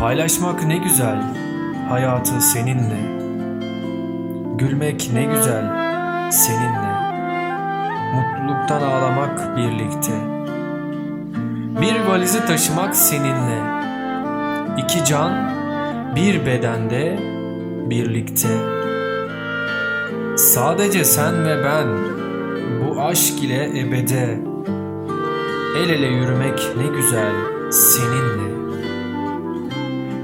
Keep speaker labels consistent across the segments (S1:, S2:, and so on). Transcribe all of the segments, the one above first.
S1: Paylaşmak ne güzel hayatı seninle. Gülmek ne güzel seninle. Mutluluktan ağlamak birlikte. Bir valizi taşımak seninle. İki can bir bedende birlikte. Sadece sen ve ben bu aşk ile ebede. El ele yürümek ne güzel seninle.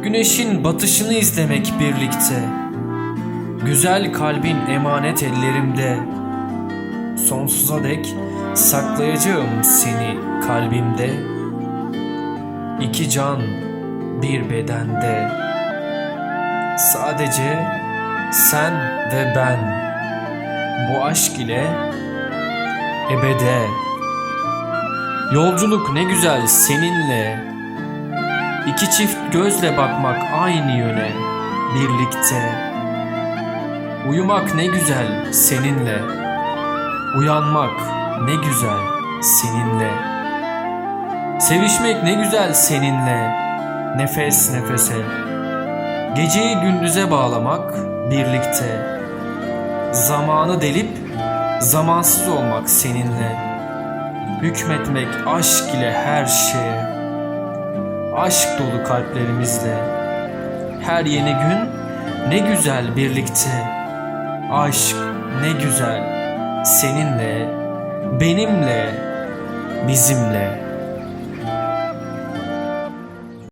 S1: Güneşin batışını izlemek birlikte. Güzel kalbin emanet ellerimde. Sonsuza dek saklayacağım seni kalbimde. İki can bir bedende. Sadece sen ve ben bu aşk ile ebede. Yolculuk ne güzel seninle. İki çift gözle bakmak aynı yöne birlikte. Uyumak ne güzel seninle. Uyanmak ne güzel seninle. Sevişmek ne güzel seninle. Nefes nefese. Geceyi gündüze bağlamak birlikte. Zamanı delip zamansız olmak seninle. Hükmetmek aşk ile her şeye. Aşk dolu kalplerimizle. Her yeni gün ne güzel birlikte. Aşk ne güzel seninle, benimle, bizimle.